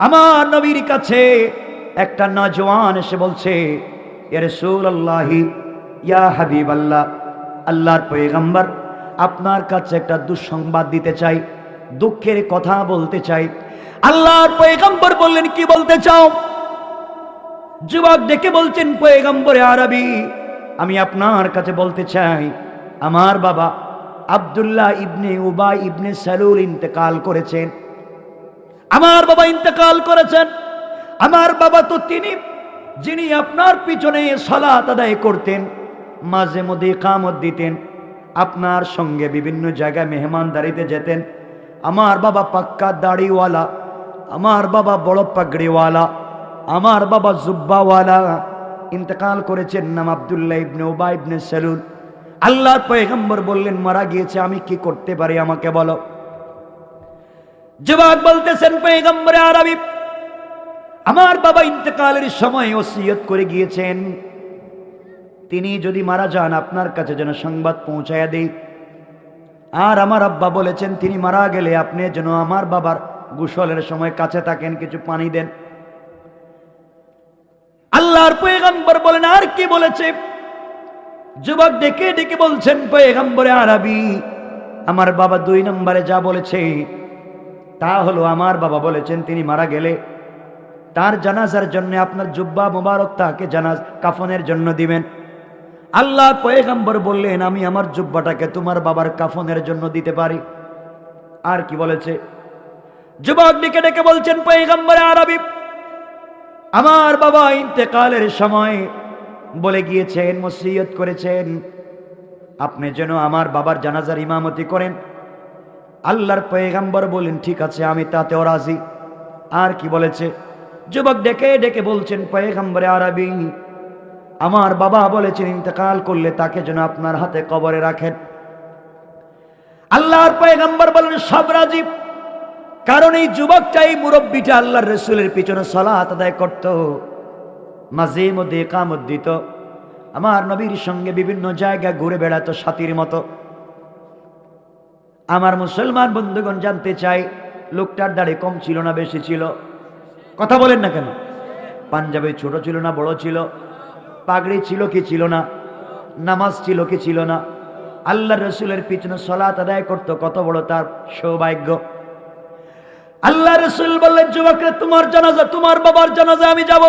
আমার নবীর কাছে একটা নজওয়ান এসে বলছে ইয়া হাবিব আল্লাহ আল্লাহর পয়গম্বর, আপনার কাছে একটা দুঃসংবাদ দিতে চাই, দুঃখের কথা বলতে চাই। আল্লাহর পয়গম্বর বললেন, কি বলতে চাও? যুবক ডেকে বলছেন, পয়গম্বরে আরবি, আমি আপনার কাছে বলতে চাই, আমার বাবা আব্দুল্লাহ ইবনে উবা ইবনে সালুল ইন্তেকাল করেছেন। আমার বাবা ইন্তেকাল করেছেন। আমার বাবা তো তিনি, যিনি আপনার পিছনে সলাত আদায় করতেন, মাঝে মধ্যে কামত দিতেন, আপনার সঙ্গে বিভিন্ন জায়গায় মেহমানদারিতে যেতেন। আমার বাবা পাক্কা দাড়িওয়ালা, আমার বাবা বড় পাগড়িওয়ালা, আমার বাবা জুব্বাওয়ালা, ইন্তেকাল করেছেন নাম আবদুল্লাহ ইবনে উবা ইবনে সেলুল। আল্লাহর পয়গম্বর বললেন, মারা গিয়েছে, আমি কি করতে পারি আমাকে বলো? যুবক বলতেছেন পয়গম্বরে আরবি। আমার বাবা ইন্তেকালের সময় ওসিয়ত করে গিয়েছেন। তিনি যদি মারা যান, আপনার কাছে যেন সংবাদ পৌঁছায়া দেই। আর আমার আব্বা বলেছেন, তিনি মারা গেলে আপনি যেন আমার বাবার গোসলের সময় কাছে থাকেন, কিছু পানি দেন। আল্লাহর পয়গম্বর বলেন, আর কি বলেছে? যুবক ডেকে ডেকে বলছেন পয়গম্বরে আরবি, আমার বাবা দুই নম্বরে যা বলেছে তা হলো আমার বাবা বলেছেন, তিনি মারা গেলে তার জানাজার জন্য আপনার জুব্বা মোবারক তাকে জানাজ কাফনের জন্য দিবেন। আল্লাহ পয়গম্বর বললেন, আমি আমার জুব্বাটাকে তোমার বাবার কাফনের জন্য দিতে পারি। আর কি বলেছে? যুবক ডেকে ডেকে বলছেন, পয়গম্বরে আরবি, আমার বাবা ইন্তেকালের সময় বলে গিয়েছেন মসিয়ত করেছেন, আপনি যেন আমার বাবার জানাজার ইমামতি করেন। আল্লাহর পয়গাম্বর বলেন, ঠিক আছে, আমি তাতেও রাজি আর কি বলেছে? যুবক ডেকে ডেকে বলছেন, পয়গাম্বরে আরবি, আমার বাবা বলেছেন, ইন্তেকাল করলে তাকে যেন আপনার হাতে কবরে রাখেন। আল্লাহর পয়গাম্বর বলেন, সব রাজি। কারণ এই যুবকটা এই মুরব্বীটা আল্লাহর রসুলের পিছনে সলাত আদায় করত। মাঝে মধ্যে কামত দিত। আমার নবীর সঙ্গে বিভিন্ন জায়গায় ঘুরে বেড়াতো সাথীর মতো। আমার মুসলমান বন্ধুগণ জানতে চাই, লোকটার দাড়ি কম ছিল না বেশি ছিল? কথা বলেন না কেন? পাঞ্জাবে ছোট ছিল না, বড় ছিল? পাগড়ি ছিল কি ছিল না? নামাজ ছিল কি ছিল না? আল্লাহ রসুলের পিছনে সলাত আদায় করতো, কত বড় তার সৌভাগ্য। আল্লাহ রসুল বললেন, যুবকরা, তোমার জানাজা, তোমার বাবার জানাজা, আমি যাব।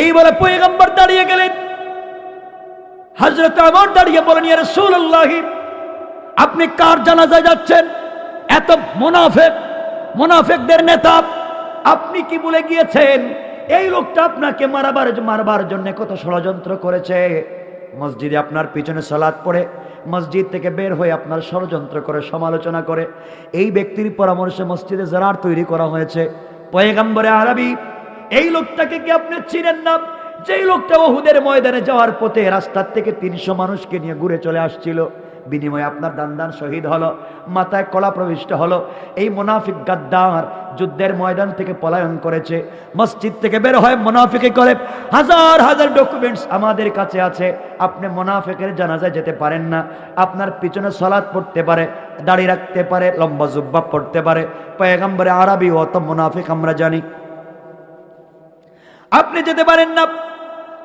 এই বলে পয়গম্বর দাঁড়িয়ে গেলেন। হজরত আমার দাঁড়িয়ে বলেন, ইয়া রাসূলুল্লাহি আপনি কার জানাজায় যাচ্ছেন? এত মোনাফেক, মোনাফেকদের নেতা আপনি কি বলে গিয়েছেন? এই লোকটা আপনাকে মারাবার, মারবার জন্য কত ষড়যন্ত্র করেছে। মসজিদে আপনার পিছনে সালাত পড়ে, মসজিদ থেকে বের হয়ে আপনার ষড়যন্ত্র করে, সমালোচনা করে। এই ব্যক্তির পরামর্শে মসজিদে জারার তৈরি করা হয়েছে। পয়েগাম্বরে আরবি, এই লোকটাকে কি আপনি চিনেন না? যেই লোকটা ওহুদের ময়দানে যাওয়ার পথে রাস্তার থেকে তিনশো মানুষকে নিয়ে ঘুরে চলে আসছিল। বিনিময়ে আপনার দান দান শহীদ হলো, মাথায় কলা প্রবিষ্ট হলো। এই মোনাফিক গাদ্দার যুদ্ধের ময়দান থেকে পলায়ন করেছে, মসজিদ থেকে বের হয় মোনাফিকে করে হাজার হাজার ডকুমেন্টস আমাদের কাছে আছে। আপনি মোনাফিকের জানাজায় যেতে পারেন না, আপনার পিছনে সলাদ পড়তে পারে, দাড়ি রাখতে পারে, লম্বা জুব্বা পড়তে পারে। পয়গাম্বরে আরবি অত মোনাফিক আমরা জানি। আপনি যেতে পারেন না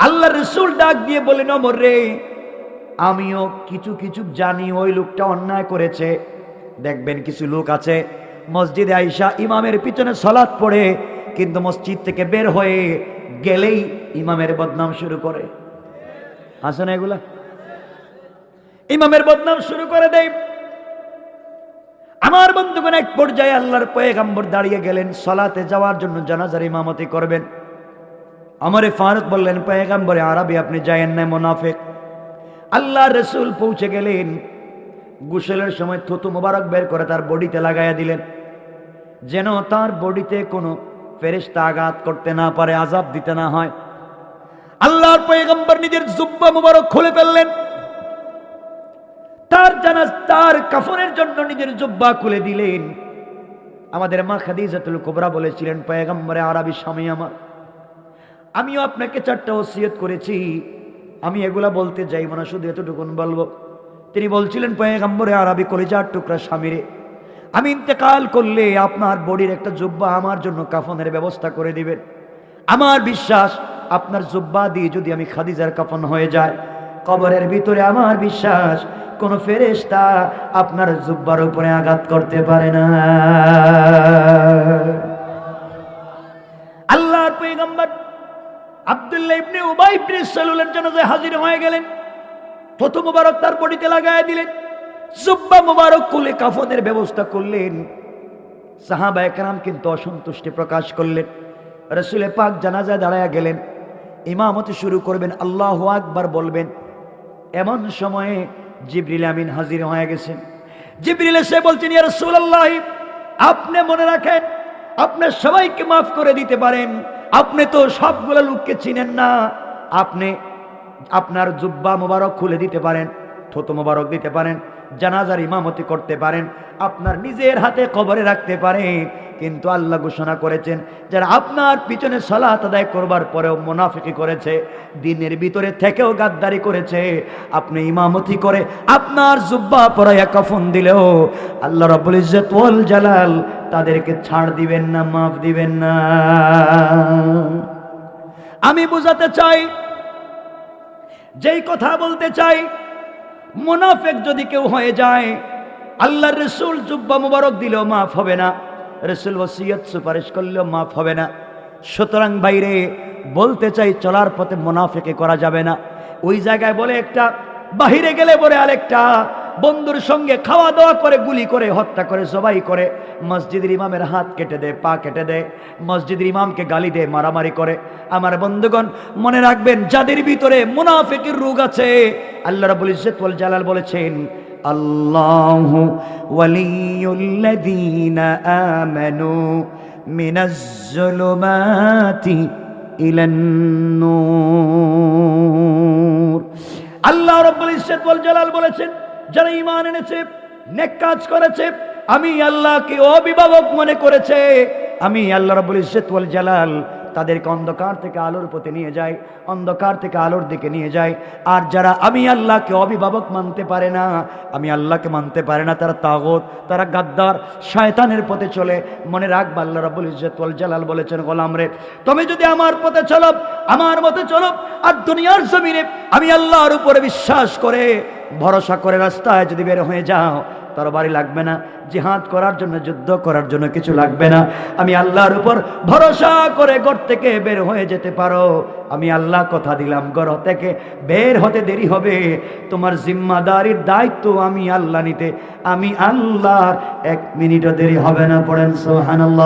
আল্লাহ রসুল ডাক দিয়ে বলেন অমর রে আমিও কিছু কিছু জানি, ওই লোকটা অন্যায় করেছে। দেখবেন কিছু লোক আছে, মসজিদে আইসা ইমামের পিছনে সলাৎ পড়ে, কিন্তু মসজিদ থেকে বের হয়ে গেলেই ইমামের বদনাম শুরু করে। আসে না এগুলা? ইমামের বদনাম শুরু করে দেয় আমার বন্ধুগণ, এক পর্যায়ে আল্লাহর পয়েগাম্বর দাঁড়িয়ে গেলেন, সলাতে যাওয়ার জন্য জানাজার ইমামতি করবেন। আমারে ফারুক বললেন, পয়েগাম্বরে আরবি আপনি যায়েন না, মোনাফেক। আল্লাহ রসুল পৌঁছে গেলেন। গুসলের সময় থুতু মোবারক বের করে তার বডিতে লাগাইয়া দিলেন। যেন তার বডিতে কোনো ফেরেস্তা আঘাত করতে না পারে আজাব দিতে না হয়। আল্লাহর পয়গম্বর নিজের জুব্বা মুবারক খুলে ফেললেন। তার জানাজ তার কাফনের জন্য নিজের জুব্বা খুলে দিলেন। আমাদের মা খাদিজাতুল কোবরা বলেছিলেন, পয়গম্বরে আরবি স্বামী আমার। আমিও আপনাকে চারটা ওসিয়ত করেছি। আমি এগুলা বলতে যাইব না, শুধু এতটুকুন বলব। তিনি বলছিলেন, পয়গাম্বরে আরবি কলিজার টুকরা স্বামীরে, আমি ইন্তেকাল করলে আপনার বডির একটা জুব্বা আমার জন্য কাফনের ব্যবস্থা করে দিবেন। আমার বিশ্বাস, আপনার জুব্বা দিয়ে যদি আমি খাদিজার কাফন হয়ে যায় কবরের ভিতরে আমার বিশ্বাস, কোন ফেরেশতা আপনার জুব্বার উপরে আঘাত করতে পারে না। আল্লাহর পয়গম্বর আব্দুল্লাহ ইবনে উবাই ইবনে সালুলের জানাজায় হাজির হয়ে গেলেন। প্রথম মুবারক তার বডিতে লাগায় দিলেন। জুব্বা মুবারক কুলে কাফনের ব্যবস্থা করলেন। সাহাবা একরাম কিন্তু অসন্তুষ্টি প্রকাশ করলেন। রসুলে পাক জানাজায় দাঁড়ায় গেলেন। ইমামতি শুরু করবেন, আল্লাহ আকবার বলবেন। এমন সময়ে জিবরিল আমিন হাজির হয়ে গেছেন। জিবরিল এসে বলছেন, ইয়া রাসূলুল্লাহ, আপনি মনে রাখেন আপনি সবাইকে মাফ করে দিতে পারেন। আপনি তো সবগুলো লোককে চিনেন না। আপনি আপনার জুব্বা মোবারক খুলে দিতে পারেন, থতো মোবারক দিতে পারেন জানাজার ইমামতি করতে পারেন, আপনার নিজের হাতে কবরে রাখতে পারেন কিন্তু আল্লাহ ঘোষণা করেছেন, যারা আপনার পিছনে সলাত আদায় করবার পরেও মুনাফিকি করেছে, দিনের ভিতরে থেকেও গাদ্দারি করেছে, আপনি ইমামতি করে আপনার জুব্বা পরাইয়া কফন দিলেও আল্লাহ রব্বুল ইজ্জত ওয়াল জালাল তাদেরকে ছাড় দিবেন না, মাফ দিবেন না। আমি বুঝাতে চাই, যেই কথা বলতে চাই মুনাফেক যদি কেউ হয়ে যায় আল্লাহ রসুল জুব্বা মুবারক দিলেও মাফ হবে না, রসুল ওসিয়ত সুপারিশ করলেও মাফ হবে না। সুতরাং বাইরে বলতে চাই, চলার পথে মুনাফেকে করা যাবে না। ওই জায়গায় বলে একটা, বাহিরে গেলে বলে আরেকটা বন্ধুর সঙ্গে খাওয়া দাওয়া করে, গুলি করে, হত্যা করে সবাই করে, মসজিদের ইমামের হাত কেটে দেয়, পা কেটে দেয়, মসজিদের ইমামকে গালি দেয়, মারামারি করে। আমার বন্ধুগণ, মনে রাখবেন, যাদের ভিতরে মুনাফিকের রোগ আছে, আল্লাহ রাব্বুল ইজ্জত ওয়াল জালাল বলেছেন, আল্লাহু ওয়ালিয়ুল্লাযীনা আমানু মিনাজ যুলুমাতি ইলান নূর। আল্লাহ রাব্বুল জালাল বলেছেন যারা ঈমান এনেছে, নেক কাজ করেছে, আমি আল্লাহকে অভিভাবক মনে করেছে, আমি আল্লাহ রাব্বুল ইজ্জত ওয়াল জালাল তাদেরকে অন্ধকার থেকে আলোর পথে নিয়ে যায় অন্ধকার থেকে আলোর দিকে নিয়ে যায় আর যারা আমি আল্লাহকে অভিভাবক মানতে পারে না, আমি আল্লাহকে মানতে পারে না, তারা তাগত, তারা গাদ্দার, শয়তানের পথে চলে। মনে রাখবা, আল্লাহ রাব্বুল ইজ্জত ওয়াল জালাল বলেছেন, গোলাম রে, তুমি যদি আমার পথে চলো, আমার মতে চলো, আর দুনিয়ার জমিনে আমি আল্লাহর উপরে বিশ্বাস করে ভরসা করে রাস্তায় যদি বের হয়ে যাও, তরবারি লাগবে না, জিহাদ করার জন্য, যুদ্ধ করার জন্য কিছু লাগবে না। আমি আল্লাহর উপর ভরসা করে ঘর থেকে বের হয়ে যেতে পারো। আমি আল্লাহ কথা দিলাম, ঘর থেকে বের হতে দেরি হবে। তোমার জিম্মাদারির দায়িত্ব আমি আল্লাহ নিতে। আমি আল্লাহর এক মিনিটও দেরি হবে না, পড়েন আমি।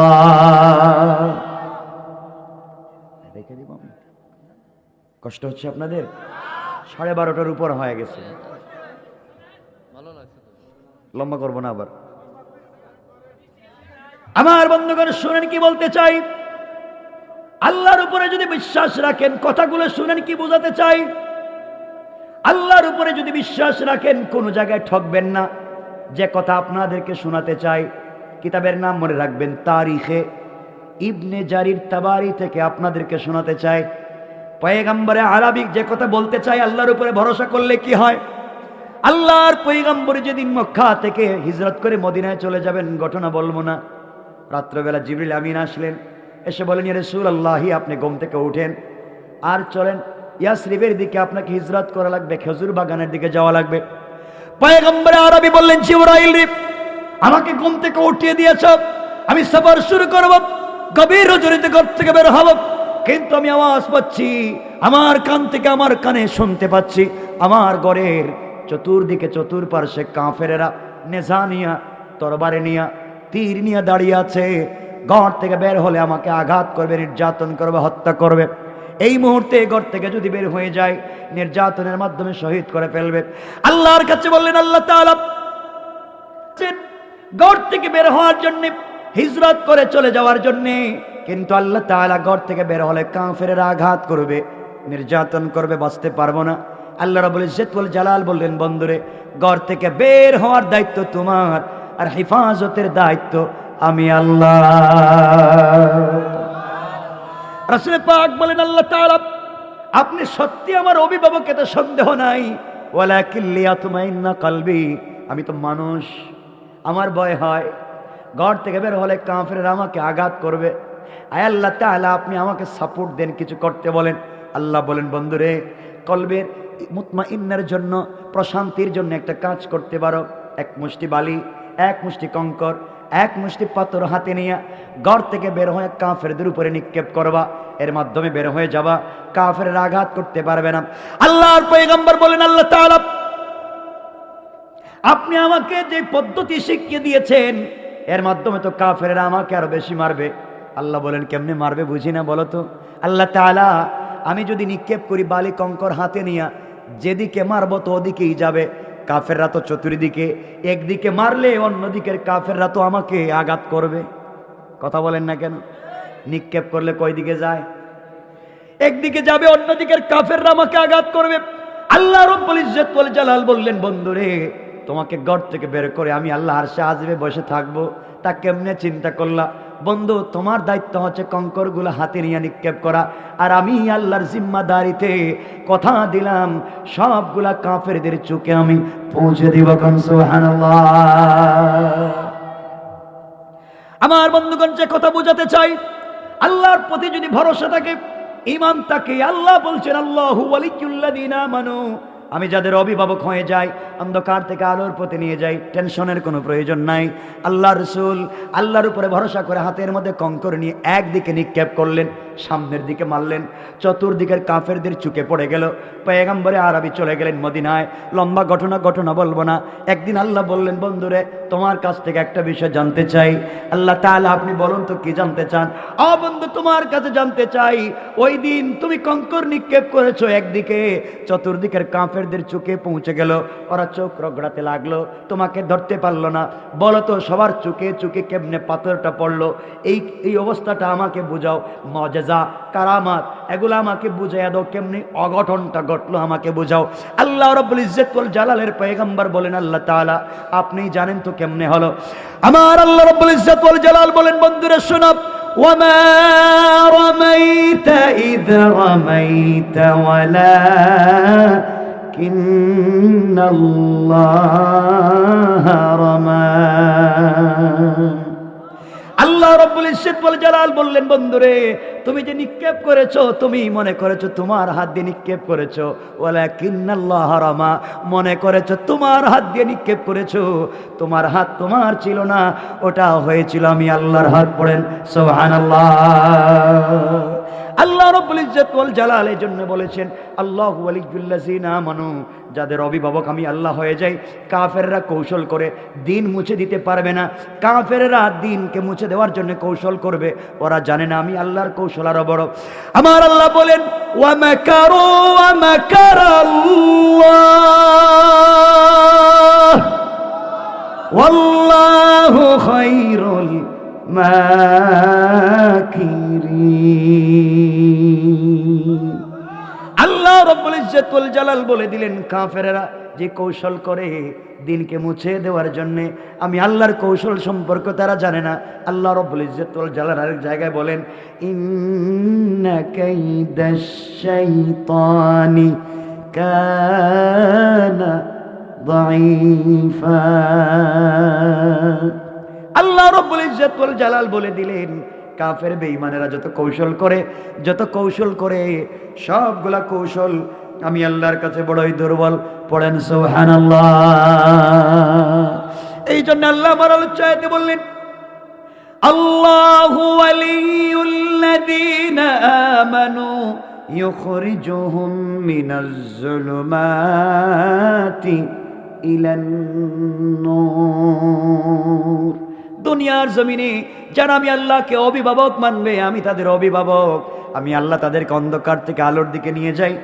কষ্ট হচ্ছে আপনাদের? সাড়ে বারোটার উপর হয়ে গেছে। লম্বা করব না আবার। আমার বন্ধুগণ, শুনেন কি বলতে চাই? আল্লাহর উপরে যদি বিশ্বাস রাখেন, কথাগুলো শুনেন কি বোঝাতে চাই? আল্লাহর উপরে যদি বিশ্বাস রাখেন, কোনো জায়গায় ঠকবেন না। যে কথা আপনাদেরকে শোনাতে চাই, কিতাবের নাম মনে রাখবেন, তারিখে ইবনে জারির তাবারি থেকে আপনাদেরকে শোনাতে চাই। পয়গাম্বরে আরবিক যে কথা বলতে চাই, আল্লাহর উপরে ভরসা করলে কি হয়? আল্লাহর পৈগম্বর যেদিন মক্কা থেকে হিজরত করে মদিনায় চলে যাবেন, ঘটনা বলব না। রাত্রবেলা জিবরিল আমিন আসলেন, এসে বলেন রসুল আল্লাহি আপনি ঘুম থেকে উঠেন, আর চলেন। ইয়াসরিবের দিকে আপনাকে হিজরত করা লাগবে, খেজুর বাগানের দিকে যাওয়া লাগবে। পয়গম্বরে আরবি বললেন, জিবরাইল রে, আমাকে ঘুম থেকে উঠিয়ে দিয়েছ, আমি সফর শুরু করব, গভীর রজনীতে ঘর থেকে বের হব, কিন্তু আমি আওয়াজ পাচ্ছি, আমার কান থেকে আমার কানে শুনতে পাচ্ছি, আমার ঘরের চতুর্দিকে চতুর্পার্শ্বে কাফেরেরা নেশা নিয়া, তরবারে নিয়া, তীর নিয়ে দাঁড়িয়ে আছে। ঘর থেকে বের হলে আমাকে আঘাত করবে, নির্যাতন করবে, হত্যা করবে। এই মুহূর্তে ঘর থেকে যদি বের হয়ে যায়, নির্যাতনের মাধ্যমে শহীদ করে ফেলবে। আল্লাহর কাছে বললেন, আল্লাহ ঘর থেকে বের হওয়ার জন্য, হিজরত করে চলে যাওয়ার জন্য, কিন্তু আল্লাহ তাআলা ঘর থেকে বের হলে কাফেরের আঘাত করবে, নির্যাতন করবে, বাঁচতে পারব না। আল্লাহ রাবুল ইজ্জতুল জালাল বললেন, বন্ধুরে, ঘর থেকে বের হওয়ার দায়িত্ব তোমার আর হেফাজতের দায়িত্ব আমি আল্লাহ। রাসূল পাক বলেন, আল্লাহ তাআলা, আপনি সত্যি আমার অভিভাবক এতে সন্দেহ নাই। ওয়ালাকিন লিয়াতমাইন্না কলবি, আমি তো মানুষ, আমার ভয় হয়। ঘর থেকে বের হলে কাফের আমাকে আঘাত করবে। আয় আল্লাহ তাহলে আপনি আমাকে সাপোর্ট দেন, কিছু করতে বলেন। আল্লাহ বলেন, বন্ধুরে, কলবের মুতমা ইন্নের জন্য, প্রশান্তির জন্য একটা কাজ করতে পারো। এক মুষ্টি বালি, এক মুষ্টি কঙ্কর, এক মুষ্টি পাথর হাতে নিয়ে ঘর থেকে বের হয়ে কাফেরদের উপরে নিক্ষেপ করবা। এর মাধ্যমে বের হয়ে যাবা। কাফের আঘাত করতে পারবে না। আল্লাহর পয়গম্বর বলেন, আল্লাহ আপনি আমাকে যে পদ্ধতি শিখিয়ে দিয়েছেন, এর মাধ্যমে তো কাফেরেরা আমাকে আরও বেশি মারবে। আল্লাহ বলেন, কেমনে মারবে বুঝি না বলো তো? আল্লাহ তাআলা আমি যদি নিক্ষেপ করি বালি কঙ্কর হাতে নিয়া, যেদিকে মারবো তো ওদিকেই যাবে। কাফেররা তো চতুর্দিকে, একদিকে মারলে অন্যদিকের কাফেররা তো আমাকে আঘাত করবে। কথা বলেন না কেন? নিক্ষেপ করলে কয় দিকে যায়? একদিকে যাবে, অন্যদিকের কাফেররা আমাকে আঘাত করবে। আল্লাহ রব্বুল ইজ্জত ওয়াল জালাল বললেন, বন্ধুরে, তোমাকে ঘর থেকে বের করে আমি আল্লাহ আর সাহায্যে বসে থাকব। তা কেমনে চিন্তা করলা? বন্ধু, তোমার দায়িত্ব হচ্ছে কঙ্করগুলো হাতে নিয়ে নিক্ষেপ করা। আর আমি আল্লাহর জিম্মাদারিতে কথা দিলাম, সবগুলা কাফেরদের চোখে আমি পৌঁছে দিব আমার বন্ধুগণ, যে কথা বোঝাতে চাই, আল্লাহর প্রতি যদি ভরসা থাকে ইমান থাকে, আল্লাহ বলছেন, আল্লাহ মানু আমি যাদের অভিভাবক হয়ে যাই, অন্ধকার থেকে আলোর পথে নিয়ে যাই, টেনশনের কোনো প্রয়োজন নাই। আল্লাহ রসুল আল্লাহর উপরে ভরসা করে হাতের মধ্যে কঙ্কর নিয়ে একদিকে নিক্ষেপ করলেন। সামনের দিকে মারলেন। চতুর্দিকের কাফেরদের চুকে পড়ে গেল। পয়গাম্বরে আরবি চলে গেলেন মদিনায়। লম্বা ঘটনা ঘটনা বলব না। একদিন আল্লাহ বললেন, বন্ধুরে, তোমার কাছ থেকে একটা বিষয় জানতে চাই। আল্লাহ তাহলে আপনি বলুন তো কি জানতে চান? অ বন্ধু, তোমার কাছে জানতে চাই। ওই দিন তুমি কঙ্কর নিক্ষেপ করেছ একদিকে। চতুর্দিকের কাফেরদের চোখে পৌঁছে গেল। ওরা চোখ রগড়াতে লাগল। তোমাকে ধরতে পারল না। বলো তো, সবার চোখে চোখে কেমনে পাথরটা পড়ল? এই এই অবস্থাটা আমাকে বোঝাও। বুঝাও মজেজা কারামাত এগুলো আমাকে বুঝাইয়া দাও কেমনি অঘটনটা ঘটলো আমাকে বুঝাও আল্লাহ রব্বুল ইজ্জতুল জালালের পয়গম্বর বলেন আল্লাহ তাআলা আপনি জানেন তো কেমনে হলো আমার আল্লাহ রব্বুল ইজ্জতুল জালাল বলেন বন্ধুরা শোনো وما رميت إذ رميت ولكن الله رمى আল্লাহ রব্বুল ইসিদ বলে জালাল বললেন, বন্ধুরে, তুমি যে নিক্ষেপ করেছ, তুমি মনে করেছ তোমার হাত দিয়ে নিক্ষেপ করেছ। ওলা কিন্নাল্লাহ রামা, মনে করেছ তোমার হাত দিয়ে নিক্ষেপ করেছ। তোমার হাত তোমার ছিল না, ওটা হয়েছিল আমি আল্লাহর হাত পড়েন। সোহান আল্লাহ আল্লাহ রব্বুল ইজ্জত ওয়াল জালাল জন্য বলেছেন, আল্লাহু ওয়ালিয়্যুল্লাযিনা আমানু, যাদের অভিভাবক আমি আল্লাহ হয়ে যাই, কাফেররা কৌশল করে দিন মুছে দিতে পারবে না। কাফেররা দিনকে মুছে দেওয়ার জন্য কৌশল করবে। ওরা জানে না আমি আল্লাহর কৌশল আরও বড়। আমার আল্লাহ বলেন ওয়া মাকারু ওয়া মাকারাল্লাহ ওয়াল্লাহু খায়রুল আল্লাহ রব্বুল ইজ্জতুল জালাল বলে দিলেন কাফেরেরা যে কৌশল করে দিনকে মুছে দেওয়ার জন্য আমি আল্লাহর কৌশল সম্পর্ক তারা জানে না আল্লাহ রব্বুল ইজ্জতুল জালাল আরেক জায়গায় বলেন ইন্না কাইদাশ শাইতানি কানা ضعيفا আল্লাহ রব্বুল ইজ্জত ওয়াল জালাল বলে দিলেন কাফের বেঈমানেরা যত কৌশল করে যত কৌশল করে সবগুলা কৌশল আমি আল্লাহর কাছে বড়ই দুর্বল পড়েন সুবহানাল্লাহ এই জন্য আল্লাহ আমার আলোচনাতে বললেন আল্লাহু ওয়ালিয়ুল্লাযীনা আমানু يخرجهم من الظلمات إلى النور দুনিয়ার জমিনে যারা আমি আল্লাহকে অভিভাবক মানবে আমি তাদের অভিভাবক আমি আল্লাহ তাদেরকে অন্ধকার থেকে আলোর দিকে নিয়ে যাই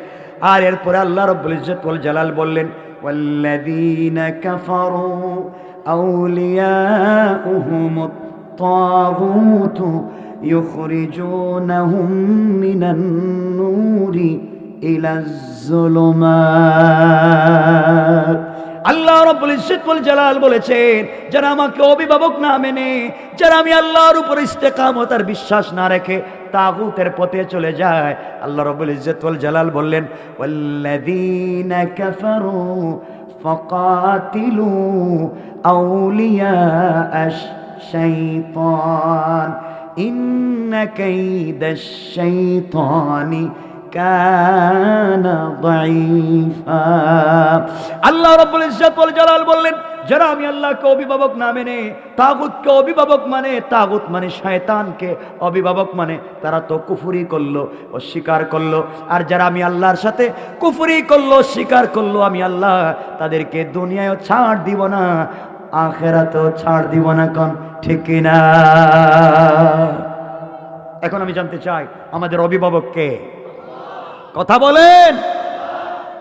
আর এরপরে আল্লাহ রব্বুল ইজ্জত ওয়াল জালাল বললেন والذين كفروا أولياؤهم الطاغوت يخرجونهم من النور إلى الظلمات আল্লাহ রব্বুল ইজ্জতুল জালাল বলেছেন, যারা আমাকে অভিভাবক না মেনে, যারা আমি আল্লাহর উপর ইস্তেকামত আর বিশ্বাস না রেখে তাগুতের পথে চলে যায়, আল্লাহ রব্বুল ইজ্জতুল জালাল বললেন, ওয়াল্লাযীনা কাফারু ফাকাতিলু আউলিয়া আশ শাইতান ইন্না কাইদাশ শাইতানি কানা দাইফা আল্লাহ রাব্বুল ইজ্জত ওয়াল জালাল বললেন, যারা আমি আল্লাহকে অভিভাবক না মেনে, তাগুতকে অভিভাবক মানে তাগুত মানে শয়তানকে অভিভাবক মানে তারা তো কুফুরি করল, অস্বীকার করল। আর যারা আমি আল্লাহর সাথে কুফুরি করল স্বীকার করল, আমি আল্লাহ তাদেরকে দুনিয়ায়ও ছাড় দিব না, আখেরাতেও ছাড় দিব না কন, ঠিক না? এখন আমি জানতে চাই, আমাদের অভিভাবককে কে? কথা বলেন।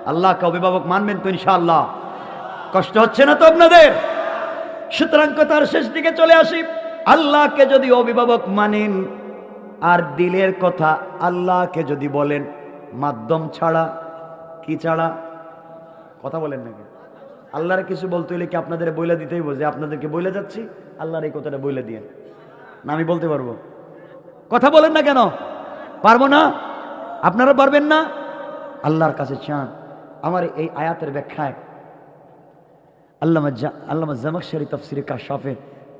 আল্লাহকে অভিভাবক মানবেন তো ইনশাআল্লাহ। কষ্ট হচ্ছে না তো আপনাদের? সুতরাং কথার শেষ দিকে চলে আসি। আল্লাহকে যদি অভিভাবক মানেন, আর দিলের কথা আল্লাহকে যদি বলেন, মাধ্যম ছাড়া কি ছাড়া? কথা বলেন নাকি? আল্লাহর কিছু বলতে হলে কি আপনাদের বইলে দিতেই যে আপনাদেরকে বইলে যাচ্ছি, আল্লাহর এই কথাটা বইলে দিয়ে। না, আমি বলতে পারব। কথা বলেন না কেন? পারব না? আপনারা পারবেন না? আল্লাহর কাছে চান। আমার এই আয়াতের ব্যাখ্যায় আল্লামা জা- আল্লামা জামাকশারি তফসিরে কাশাফে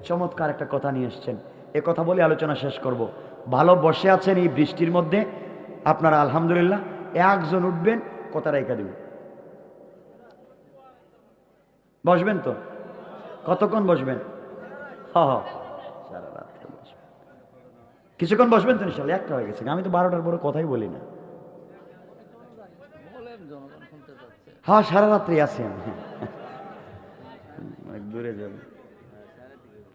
চমৎকার একটা কথা নিয়ে এসছেন। এ কথা বলে আলোচনা শেষ করব। ভালো বসে আছেন এই বৃষ্টির মধ্যে, আপনারা আলহামদুলিল্লাহ, একজন উঠবেন, কথা রেখা দেবেন বসবেন তো? কতক্ষণ বসবেন? হ হ। কিছুক্ষণ বসবেন তো ইনশাল্লাহ একটা হয়ে গেছে। আমি তো বারোটার পরে কথাই বলি না। হ্যাঁ সারা রাত্রি আছি আমি। দূরে যাবে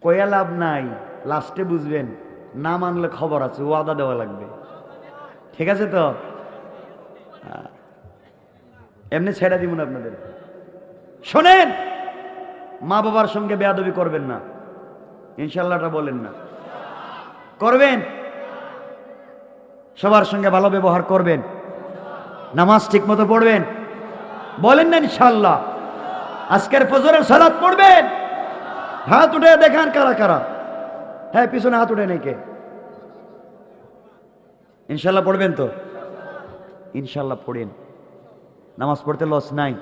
কয়া লাভ নাই লাস্টে বুঝবেন না মানলে খবর আছে ওয়াদা দেওয়া লাগবে। ঠিক আছে তো। এমনি ছেড়ে দিব না আপনাদের। শোনেন! মা বাবার সঙ্গে বেয়াদবি করবেন না। ইনশাল্লাহটা বলেন না। করবেন? সবার সঙ্গে ভালো ব্যবহার করবেন। নামাজ ঠিক মতো পড়বেন। বলেন না ইনশাল্লাহ আজকের ফজরের সালাত পড়বেন। হাত উঠে দেখান কারা কারা। হ্যাঁ পিছনে হাত উঠে কে ইনশাল্লাহ পড়বেন তো? ইনশাল্লাহ পড়েন। নামাজ পড়তে লস নাই।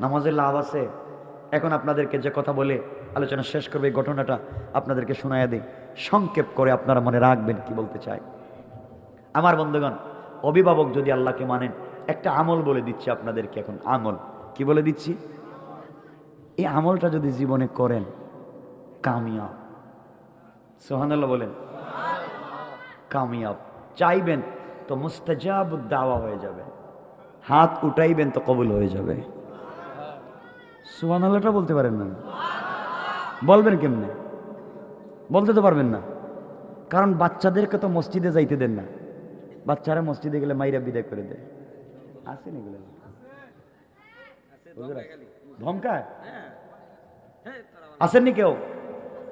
নামাজের লাভ আছে। এখন আপনাদেরকে যে কথা বলে আলোচনা শেষ করবে, এই ঘটনাটা আপনাদেরকে শোনায়া দিই। সংক্ষেপ করে আপনারা মনে রাখবেন কি বলতে চাই। আমার বন্ধুগণ, অভিভাবক যদি আল্লাহকে মানেন, একটা আমল বলে দিচ্ছি আপনাদেরকে এখন, আমল। কি বলে দিচ্ছি? এই আমলটা যদি জীবনে করেন, কামিয়াব। সোহানাল্লাহ বলেন। কামিয়াব। চাইবেন তো মুস্তাজাব দাওয়া হয়ে যাবে। হাত উঠাইবেন তো কবুল হয়ে যাবে। সুবহানাল্লাহটা বলতে পারেন না? বলবেন কেমনে? বলতে তো পারবেন না। কারণ বাচ্চাদেরকে তো মসজিদে যাইতে দেন না। বাচ্চারা মসজিদে গেলে মাইরা বিদায় করে দেয়। আসেন এগুলো? ধমকায়? আসেননি কেউ?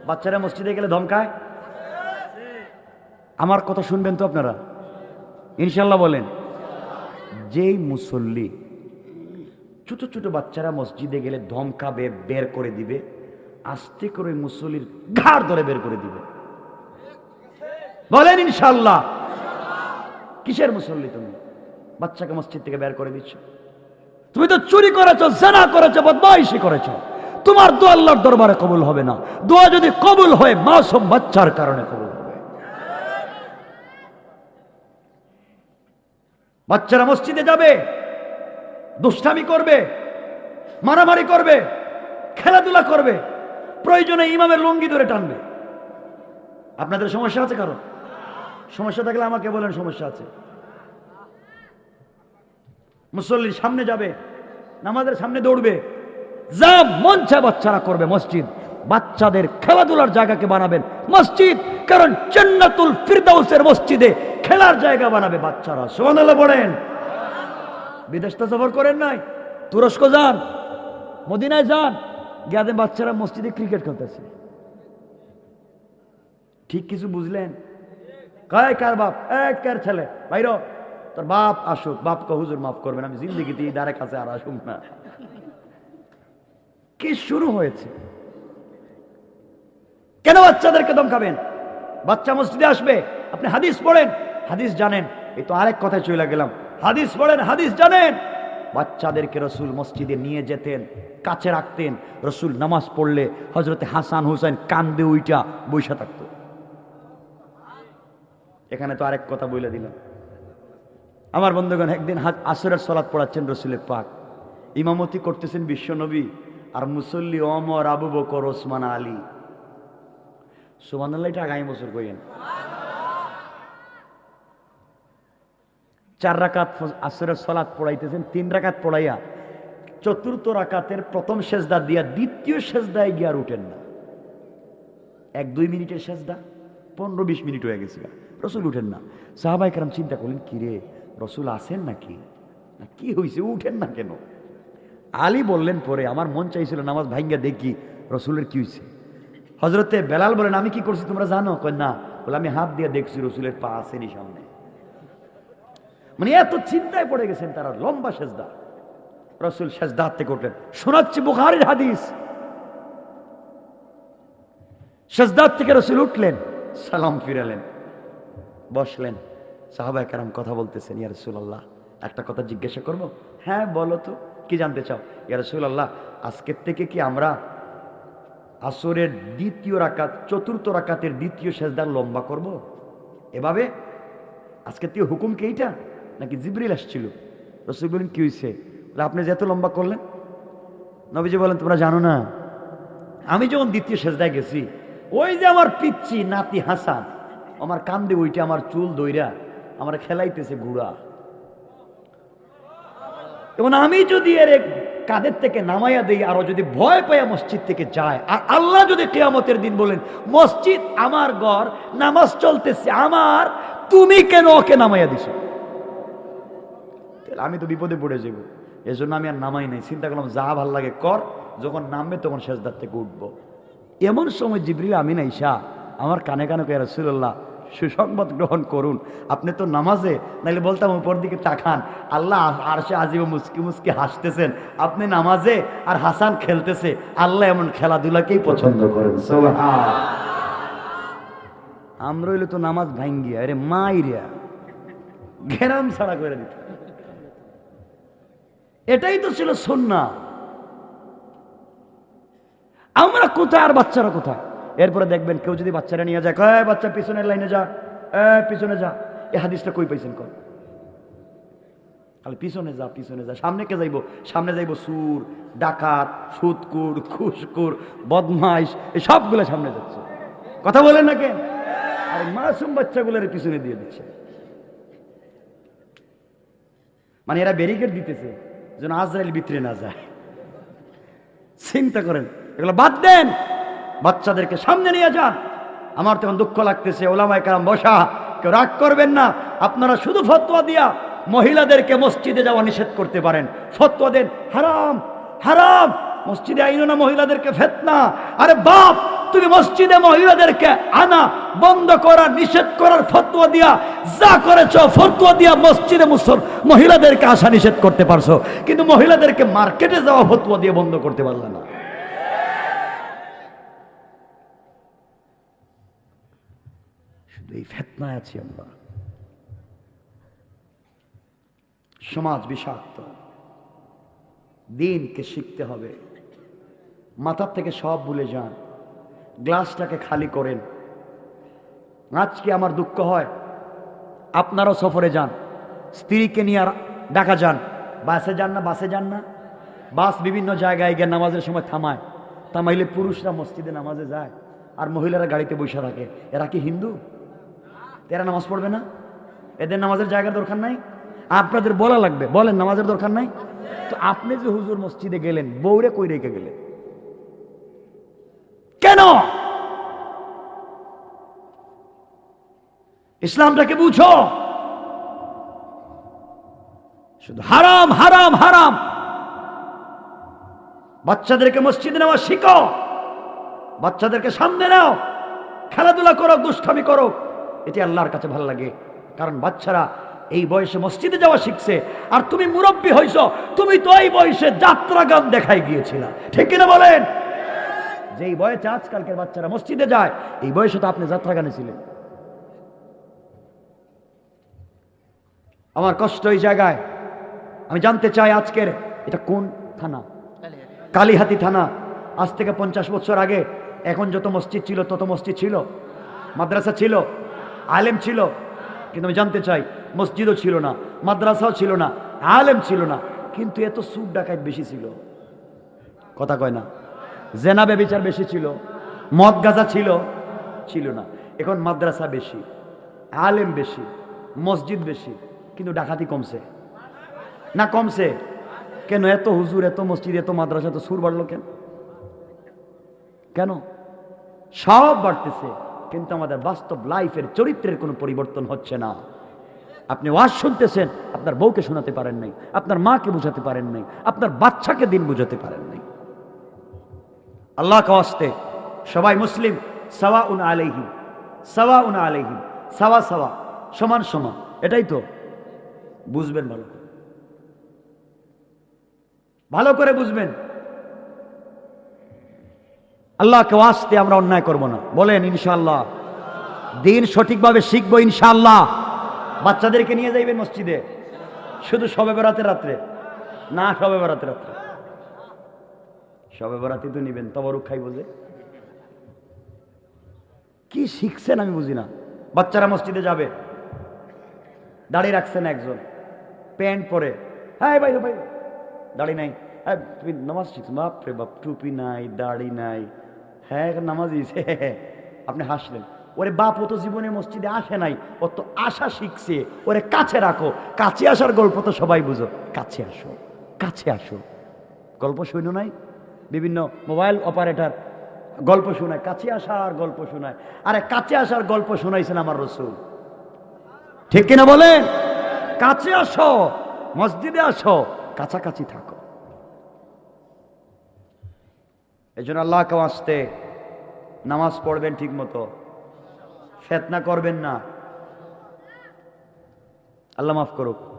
বাচ্চারা মসজিদে গেলে ধমকায়? আমার কথা শুনবেন তো আপনারা? ইনশাল্লাহ বলেন। যেই মুসল্লি ছোট ছোট বাচ্চারা মসজিদে গেলে ধমকাবে, বের করে দিবে আস্তে করে মুসল্লির ঘাড় ধরে বের করে দিবে। বলেন ইনশাল্লাহ কিসের মুসল্লি তুমি? বাচ্চাকে মসজিদ থেকে বের করে দিচ্ছ। তুমি তো চুরি করেছ, জেনা করেছ, বদমাইশি করেছ। তোমার দোয়া আল্লাহর দরবারে কবুল হবে না। দোয়া যদি কবুল হয়, মাসুম বাচ্চার কারণে কবুল হবে। বাচ্চারা মসজিদে যাবে, দুষ্টামি করবে, মারামারি করবে, খেলাধুলা করবে প্রয়োজনে ইমামের লুঙ্গি ধরে টানবে। আপনাদের সমস্যা আছে কারণ সমস্যা থাকলে আমাকে বলেন সমস্যা আছে। মুসল্লির সামনে যাবে, নামাজের সামনে দৌড়বে। যা মন বাচ্চারা করবে মসজিদ। বাচ্চাদের খেলাধুলার জায়গাকে বানাবেন মসজিদ, কারণ জান্নাতুল ফিরদাউসের মসজিদে খেলার জায়গা বানাবে বাচ্চারা। সুবহানাল্লাহ পড়েন বিদেশটা সফর করেন নাই। তুরস্ক যান, মদিনায় যান। গিয়াদের বাচ্চারা মসজিদে ক্রিকেট খেলতেছে। ঠিক কিছু বুঝলেন? কায়, কার বাপ? এক, কার ছেলে? বাইর তোর বাপ আসুক। বাপকে হুজুর, মাফ করবেন, আমি জিন্দিগিতে দ্বারে কাছে আর আসুক না। কি শুরু হয়েছে? কেন বাচ্চাদেরকে দমকাবেন বাচ্চা মসজিদে আসবে, আপনি হাদিস পড়েন, হাদিস জানেন। এই তো আরেক কথায় চলে গেলাম। হাদিস পড়েন, হাদিস জানেন। বাচ্চাদেরকে রসুল মসজিদে নিয়ে যেতেন, কাছে রাখতেন। রসুল নামাজ পড়লে হজরতে হাসান হুসেন কান্দে উইটা বৈশা থাকতো। এখানে তো আরেক কথা বলে দিলাম। আমার বন্ধুগণ, একদিন আসরের সলাৎ পড়াচ্ছেন রসুলের পাক। ইমামতি করতেছেন বিশ্বনবী আর মুসল্লি অমর আবু বকর, ওসমান, আলী। সুমান এটা আগামী বছর কইেন চার রাকাত আসরের সলাৎ পড়াইতেছেন, তিন রাকাত পড়াইয়া চতুর্থ রাকাতের প্রথম সেজদা দিয়া দ্বিতীয় সেজদায় গিয়ে আর উঠেন না। এক দুই মিনিটের সেজদা, পনেরো বিশ মিনিট হয়ে গেছে রসুল উঠেন না। সাহাবাই কারাম চিন্তা করলেন কি রে রসুল আসেন নাকি? না, কি হয়েছে উঠেন না কেন? আলী বললেন পরে, আমার মন চাইছিল নামাজ ভাঙ্গা দেখি রসুলের কি হয়েছে হজরতে বেলাল বলেন, আমি কি করছি তোমরা জানো? কই না। বলে, আমি হাত দিয়ে দেখছি রসুলের পা আসেনি সামনে। মানে এত চিন্তায় পড়ে গেছেন তারা, লম্বা সেজদা। রসুল সেজদা থেকে উঠলেন। শোনাচ্ছি বুখারির হাদিস। সেজদার থেকে রসুল উঠলেন, সালাম ফিরালেন, বসলেন। সাহাবাই কারাম কথা বলতেছেন, ইয়া রসুল্লাহ একটা কথা জিজ্ঞাসা করব? হ্যাঁ বলো তো, কি জানতে চাও? ইয়া রসুল্লাহ আজকের থেকে কি আমরা আসরের দ্বিতীয় রাকাত, চতুর্থ রাকাতের দ্বিতীয় সেজদার লম্বা করব? এভাবে? আজকের থেকে হুকুম কি এইটা? নাকি জিবরিল আসছিল? রসুল বলেন কি হয়েছে আপনি যে এত লম্বা করলেন? নবীজি বলেন, তোমরা জানো না, আমি যখন দ্বিতীয় সেজদায় গেছি, ওই যে আমার পিচ্ছি নাতি হাসান, আমার কান্দে ওইটা আমার চুল দইরা আমার খেলাইতেছে গুড়া। এবং আমি যদি এর কাদের থেকে নামাইয়া দেই, আরও যদি ভয় পাইয়া মসজিদ থেকে যায়, আর আল্লাহ যদি কেয়ামতের দিন বলেন, মসজিদ আমার ঘর, নামাজ চলতেছে আমার, তুমি কেন ওকে নামাইয়া দিছো? আমি তো বিপদে পড়ে যাব। এজন্য আমি আর নামাই নাই। চিন্তা করলাম, যা ভালো লাগে কর, যখন নামবে তখন শেষদার থেকে উঠবো। এমন সময় জিবরিল আমিন ঈশা আমার কানে কানে কে রসুল্লাহ সুসংবাদ গ্রহণ করুন। আপনি তো নামাজে, নাইলে বলতাম উপর দিকে তাকান। আল্লাহ আর সে আজিব মুসকি মুসকি হাসতেছেন। আপনি নামাজে আর হাসান খেলতেছে। আল্লাহ এমন খেলাধুলাকেই পছন্দ করেন। আমরা হইলে তো নামাজ ভাঙ্গিয়া। আরে মাইরিয়া ঘেরাম ছাড়া করে দিত। এটাই তো ছিল সন্না আমরা কোথায় আর বাচ্চারা কোথায়? এরপরে দেখবেন কেউ যদি বাচ্চারা নিয়ে যায়, কয় বাচ্চা, পিছনের লাইনে যা পিছনে যা। এ হাদিসটা কই পাইছেন খালি পিছনে যা পিছনে যা, সামনে কে যাইব? সামনে যাইব সুর, ডাকাত সুদকুর খুশকুর, বদমাইশ এই সবগুলো সামনে যাচ্ছে। কথা বলেন না কেন? আর মাসুম বাচ্চাগুলোর পিছনে দিয়ে দিচ্ছে। মানে এরা ব্যারিকেড দিতেছে। যেন আজরাইল ভিতরে না যায়। চিন্তা করেন, এগুলো বাদ দেন। বাচ্চাদেরকে সামনে নিয়ে যান। আমার তখন দুঃখ লাগতেছে, ওলামায় কারাম বসা, কেউ রাগ করবেন না। আপনারা শুধু ফতোয়া দিয়া মহিলাদেরকে মসজিদে যাওয়া নিষেধ করতে পারেন। ফতোয়া দেন, হারাম হারাম। মসজিদে আইনো না মহিলাদেরকে, ফেতনা। আরে বাপ তুমি মসজিদে মহিলাদেরকে আনা, বন্ধ করা, নিষেধ করার ফতোয়া দিয়া, যা করেছ, ফতোয়া দিয়া মসজিদে মুসল মহিলাদেরকে আসা নিষেধ করতে পারছ। কিন্তু মহিলাদেরকে মার্কেটে যাওয়া ফতোয়া দিয়ে বন্ধ করতে পারলে না। শুধু এই ফেতনায় আছি আমরা। সমাজ বিষাক্ত। দিনকে শিখতে হবে। মাথার থেকে সব ভুলে যান। গ্লাসটাকে খালি করেন। আজকে আমার দুঃখ হয়, আপনারও সফরে যান, স্ত্রীকে নিয়ে আর ডাকা যান। বাসে যান না, বাসে যান না। বাস বিভিন্ন জায়গায় গিয়ে নামাজের সময় থামায়। থামাইলে পুরুষরা মসজিদে নামাজে যায়, আর মহিলারা গাড়িতে বসে থাকে। এরা কি হিন্দু? এরা নামাজ পড়বে না? এদের নামাজের জায়গার দরকার নাই? আপনাদের বলা লাগবে, বলেন, নামাজের দরকার নাই? তো আপনি যে হুজুর মসজিদে গেলেন বৌরে কই রেখে গেলেন? কেন? ইসলামটাকে বুঝো। শুধু হারাম হারাম হারাম। বাচ্চাদেরকে মসজিদে নেওয়া শিখো। বাচ্চাদেরকে সামনে নাও। খেলাধুলা করো, দুষ্টামি করো। এটি আল্লাহর কাছে ভালো লাগে। কারণ বাচ্চারা এই বয়সে মসজিদে যাওয়া শিখছে। আর তুমি মুরব্বী হইছ। তুমি তো এই বয়সে যাত্রা গান দেখাই গিয়েছিলা। ঠিক কিনা বলেন? যেই বয়সে আজকালকের বাচ্চারা মসজিদে যায়, এই বয়সে তো আপনি যাত্রা গানে ছিলেন। আমার কষ্ট এই জায়গায়। আমি জানতে চাই আজকের এটা কোন থানা? কালীহাতি থানা। আজ থেকে পঞ্চাশ বছর আগে এখন যত মসজিদ ছিল, তত মসজিদ ছিল। মাদ্রাসা ছিল, আলেম ছিল। কিন্তু আমি জানতে চাই, মসজিদও ছিল না, মাদ্রাসাও ছিল না, আলেম ছিল না। কিন্তু এত সুদ ডাকাত বেশি ছিল। কথা কয় না। জেনাবে বিচার বেশি ছিল, মদ গাজা ছিল ছিল না। এখন মাদ্রাসা বেশি, আলেম বেশি, মসজিদ বেশি, কিন্তু ডাকাতি কমছে। না কমছে? কেন এত হুজুর, এত মসজিদ, এত মাদ্রাসা, এত সুর বাড়লো কেন? কেন? সব বাড়তেছে, কিন্তু আমাদের বাস্তব লাইফের চরিত্রের কোনো পরিবর্তন হচ্ছে না। আপনি ওয়াজ শুনতেছেন, আপনার বউকে শোনাতে পারেন নাই, আপনার মাকে বুঝাতে পারেন নাই, আপনার বাচ্চাকে দিন বুঝাতে পারেন নাই। আল্লাহ কাস্তে সবাই মুসলিম সাওয়া উন আলাইহিম সাওয়া উন আলাইহিম, সাওয়া সাওয়া, সমান সমান, এটাই তো। বুঝবেন ভালো করে। ভালো করে বুঝবেন। আল্লাহকে আসতে আমরা অন্যায় করব না। বলেন, ইনশাআল্লাহ। দিন সঠিকভাবে শিখব, ইনশাআল্লাহ। বাচ্চাদেরকে নিয়ে যাইবেন মসজিদে। শুধু সবে বেড়াতে রাত্রে, না সবে বেড়াতে রাত্রে। সবে বরাতি তো নিবেন, তবরুক খাই বোঝে কি শিখছেন আমি বুঝি না। বাচ্চারা মসজিদে যাবে দাড়ি রাখছেন একজন, প্যান্ট পরে। হ্যাঁ ভাই বাইরে দাড়ি নাই। হ্যাঁ তুমি নামাজ শিখছো? বাপরে বাপ, টুপি নাই, দাড়ি নাই। হ্যাঁ নামাজ নামাজই আপনি হাসলেন। ওরে বাপ, ও তো জীবনে মসজিদে আসে নাই, ও তো আশা শিখছে। ওরে কাছে রাখো, কাছে আসার গল্প তো সবাই বুঝো। কাছে আসো কাছে আসো। গল্প শুনো নাই? বিভিন্ন মোবাইল অপারেটর গল্প শোনায়, কাছে আসার গল্প শোনায়। আরে, কাছে আসার গল্প শোনাইছেন আমার রসুল। ঠিক কিনা বলেন কাছে আসো, মসজিদে আসো, কাছাকাছি থাকো। এই জন্য আল্লাহকে আসতে নামাজ পড়বেন ঠিক মতো ফেতনা করবেন না। আল্লাহ মাফ করুক।